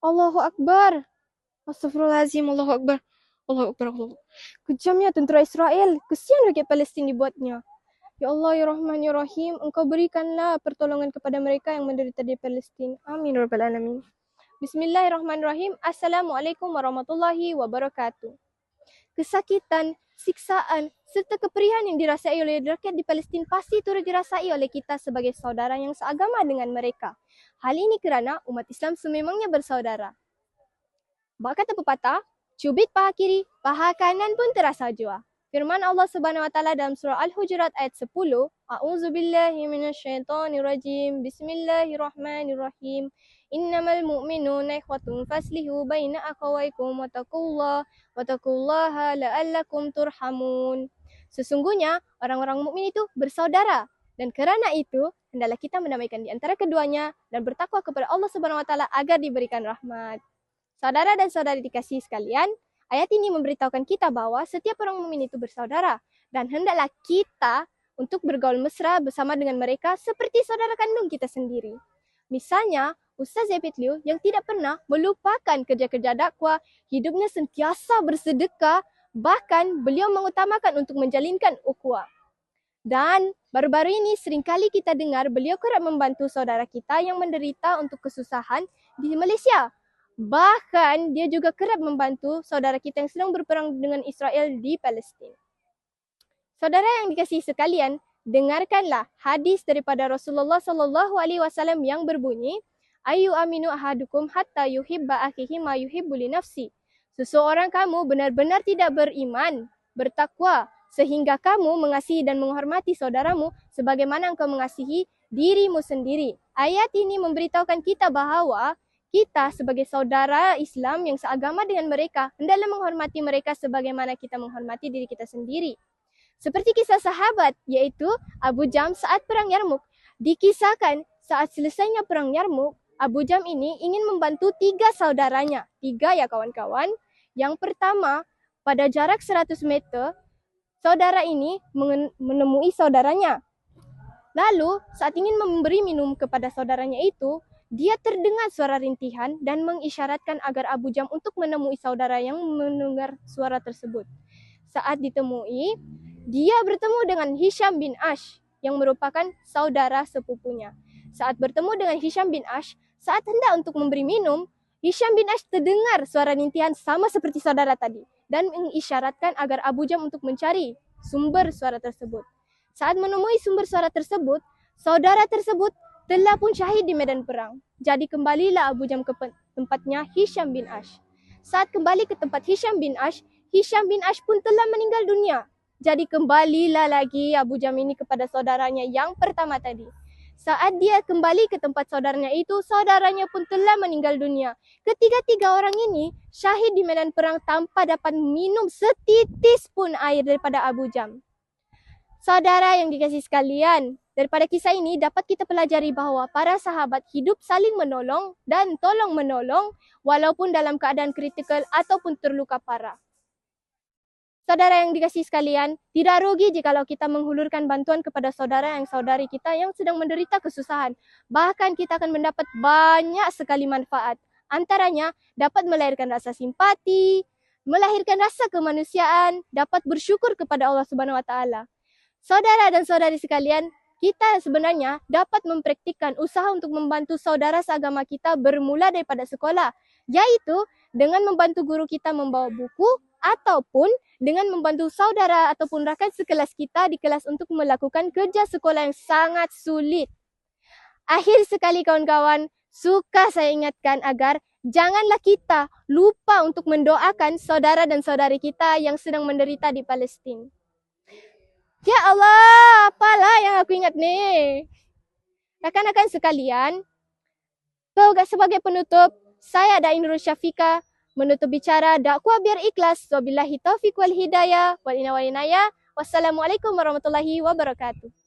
Allahu Akbar. Astagfirullahaladzim, Allahu Akbar. Allahu Akbar, Allahu Kejamnya tentera Israel. Kesian rakyat Palestin dibuatnya. Ya Allah, Ya Rahman, Ya Rahim. Engkau berikanlah pertolongan kepada mereka yang menderita di Palestin. Amin, Rabbal Alamin. Bismillahirrahmanirrahim. Assalamualaikum warahmatullahi wabarakatuh. Kesakitan, siksaan, serta keperihan yang dirasai oleh rakyat di Palestin pasti turut dirasai oleh kita sebagai saudara yang seagama dengan mereka. Hal ini kerana umat Islam sememangnya bersaudara. Bak kata pepatah, cubit paha kiri, paha kanan pun terasa jua. Firman Allah Subhanahu wa taala dalam surah Al-Hujurat ayat 10, A'udzubillahi minasyaitonirrajim. Bismillahirrahmanirrahim. Innamal mu'minuna ikhwatun faslihu baina wattaqullah wattaqullaha la'allakum turhamun. Sesungguhnya orang-orang mukmin itu bersaudara dan kerana itu hendaklah kita mendamaikan di antara keduanya dan bertakwa kepada Allah Subhanahu wa taala agar diberikan rahmat. Saudara dan saudari dikasihi sekalian, Ayat ini memberitahukan kita bahawa setiap orang mukmin itu bersaudara dan hendaklah kita untuk bergaul mesra bersama dengan mereka seperti saudara kandung kita sendiri. Misalnya, Ustaz Zepit Liu yang tidak pernah melupakan kerja-kerja dakwah, hidupnya sentiasa bersedekah, bahkan beliau mengutamakan untuk menjalinkan ukhuwah. Dan baru-baru ini seringkali kita dengar beliau kerap membantu saudara kita yang menderita untuk kesusahan di Malaysia Bahkan dia juga kerap membantu saudara kita yang sedang berperang dengan Israel di Palestin. Saudara yang dikasihi sekalian, dengarkanlah hadis daripada Rasulullah sallallahu alaihi wasallam yang berbunyi, "Ayu aminu ahadukum hatta yuhibba akhihi ma yuhibbu li nafsi." Seseorang kamu benar-benar tidak beriman, bertakwa sehingga kamu mengasihi dan menghormati saudaramu sebagaimana engkau mengasihi dirimu sendiri. Ayat ini memberitahukan kita bahawa kita sebagai saudara Islam yang seagama dengan mereka hendaklah menghormati mereka sebagaimana kita menghormati diri kita sendiri. Seperti kisah sahabat iaitu Abu Jam saat perang Yarmuk. Dikisahkan saat selesainya perang Yarmuk, Abu Jam ini ingin membantu tiga saudaranya. Tiga ya kawan-kawan. Yang pertama, pada jarak 100 meter, saudara ini menemui saudaranya. Lalu, saat ingin memberi minum kepada saudaranya itu, dia terdengar suara rintihan dan mengisyaratkan agar Abu Jam untuk menemui saudara yang mendengar suara tersebut. Saat ditemui, dia bertemu dengan Hisham bin Ash yang merupakan saudara sepupunya. Saat bertemu dengan Hisham bin Ash, saat hendak untuk memberi minum, Hisham bin Ash terdengar suara rintihan sama seperti saudara tadi dan mengisyaratkan agar Abu Jam untuk mencari sumber suara tersebut. Saat menemui sumber suara tersebut, saudara tersebut telah pun syahid di medan perang. Jadi kembalilah Abu Jam ke tempatnya Hisham bin Ash. Saat kembali ke tempat Hisham bin Ash, Hisham bin Ash pun telah meninggal dunia. Jadi kembalilah lagi Abu Jam ini kepada saudaranya yang pertama tadi. Saat dia kembali ke tempat saudaranya itu, saudaranya pun telah meninggal dunia. Ketiga-tiga orang ini syahid di medan perang tanpa dapat minum setitis pun air daripada Abu Jam. Saudara yang dikasih sekalian, daripada kisah ini dapat kita pelajari bahawa para sahabat hidup saling menolong dan tolong menolong walaupun dalam keadaan kritikal ataupun terluka parah. Saudara yang dikasih sekalian, tidak rugi jika kita menghulurkan bantuan kepada saudara yang saudari kita yang sedang menderita kesusahan. Bahkan kita akan mendapat banyak sekali manfaat. Antaranya dapat melahirkan rasa simpati, melahirkan rasa kemanusiaan, dapat bersyukur kepada Allah Subhanahu Wa Taala. Saudara dan saudari sekalian, kita sebenarnya dapat mempraktikkan usaha untuk membantu saudara seagama kita bermula daripada sekolah, iaitu dengan membantu guru kita membawa buku ataupun dengan membantu saudara ataupun rakan sekelas kita di kelas untuk melakukan kerja sekolah yang sangat sulit. Akhir sekali kawan-kawan, suka saya ingatkan agar janganlah kita lupa untuk mendoakan saudara dan saudari kita yang sedang menderita di Palestin. Ya Allah, apalah yang aku ingat ni? Rakan-rakan sekalian, sebagai penutup, saya Dain Nurul Syafika menutup bicara dakwah biar ikhlas. Wabillahi taufiq wal hidayah wal inayah. Wassalamualaikum warahmatullahi wabarakatuh.